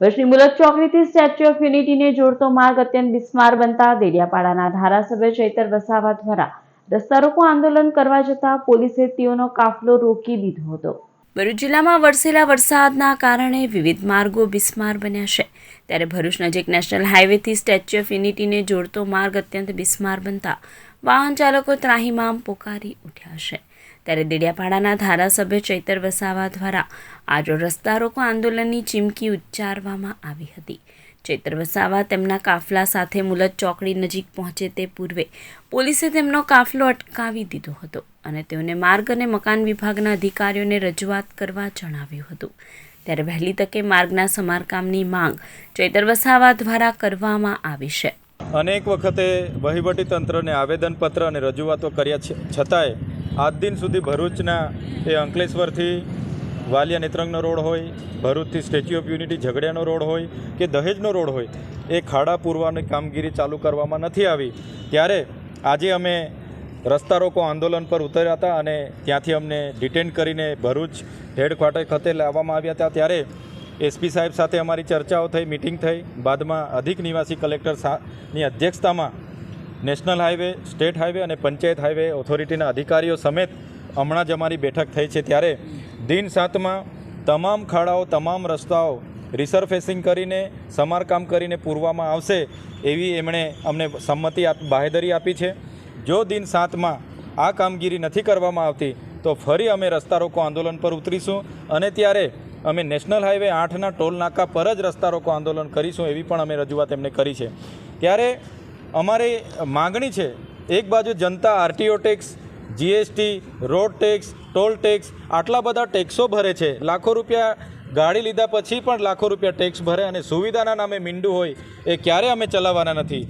વર્ષની મુલક ચોકડીથી statue of યુનિટીને જોડતો માર્ગ અત્યંત બિસ્માર બનતા દેડિયાપાડાના ધારાસભ્ય ચૈતર વસાવા દ્વારા રસ્તા રોકો આંદોલન કરવા જતા પોલીસે તેઓનો કાફલો રોકી દીધો હતો. ભરૂચ જિલ્લામાં વરસેલા વરસાદના કારણે વિવિધ માર્ગો બિસ્માર બન્યા છે. ત્યારે ભરૂચ નજીક નેશનલ હાઈવેથી સ્ટેચ્યુ ઓફ યુનિટીને જોડતો માર્ગ અત્યંત બિસ્માર બનતા વાહન ચાલકો ત્રાહીમામ પોકારી ઉઠ્યા છે. ત્યારે દેડિયાપાડાના ધારાસભ્ય ચૈતર વસાવા દ્વારા આજે રસ્તા રોકો આંદોલનની ચીમકી ઉચ્ચારવામાં આવી હતી. ચૈતર વસાવા તેમના કાફલા સાથે મુલત ચોકડી નજીક પહોંચે તે પૂર્વે પોલીસે તેમનો કાફલો અટકાવી દીધો હતો. અને તેઓને માર્ગ અને મકાન વિભાગના અધિકારીઓને રજૂઆત કરવા જણાવ્યું હતું. ત્યારે વહેલી તકે માર્ગના સમારકામની માંગ ચૈતર વસાવા દ્વારા કરવામાં આવી છે. અનેક વખતે વહીવટી તંત્રને આવેદનપત્ર અને રજૂઆતો કર્યા છતાંય આજ દિન સુધી ભરૂચના એ અંકલેશ્વરથી વાલિયા નેત્રંગનો રોડ હોય, ભરૂચથી સ્ટેચ્યુ ઓફ યુનિટી ઝઘડિયાનો રોડ હોય કે દહેજનો રોડ હોય, એ ખાડા પૂરવાની કામગીરી ચાલુ કરવામાં નથી આવી. ત્યારે આજે અમે રસ્તા રોકો આંદોલન પર ઉતર્યા હતા અને ત્યાંથી અમને ડિટેન કરીને ભરૂચ હેડક્વાર્ટર ખાતે લાવવામાં આવ્યા હતા. ત્યારે એસપી સાહેબ સાથે અમારી ચર્ચાઓ થઈ મિટિંગ થઈ. બાદમાં અધિક નિવાસી કલેક્ટરની અધ્યક્ષતામાં નેશનલ હાઈવે સ્ટેટ હાઈવે અને પંચાયત હાઈવે ઓથોરિટીના અધિકારીઓ સમેત હમણાં જ અમારી બેઠક થઈ છે. ત્યારે દિન સાતમાં તમામ ખાડાઓ, તમામ રસ્તાઓ રિસરફેસિંગ કરીને, સમારકામ કરીને પૂરવામાં આવશે એવી એમણે અમને સંમતિ આપ બાહેધરી આપી છે. જો દિન સાતમાં આ કામગીરી નથી કરવામાં આવતી, તો ફરી અમે રસ્તા રોકો આંદોલન પર ઉતરીશું અને ત્યારે અમે નેશનલ હાઈવે આઠના ટોલ નાકા પર જ રસ્તા રોકો આંદોલન કરીશું એવી પણ અમે રજૂઆત એમને કરી છે. ત્યારે અમારી માગણી છે, એક બાજુ જનતા RTO tax, GST, road tax, toll tax, આટલા બધા ટેક્સો ભરે છે. લાખો રૂપિયા ગાડી લીધા પછી પણ લાખો રૂપિયા ટેક્સ ભરે અને સુવિધાના નામે મીંડું હોય એ ક્યારે અમે ચલાવવાના નથી.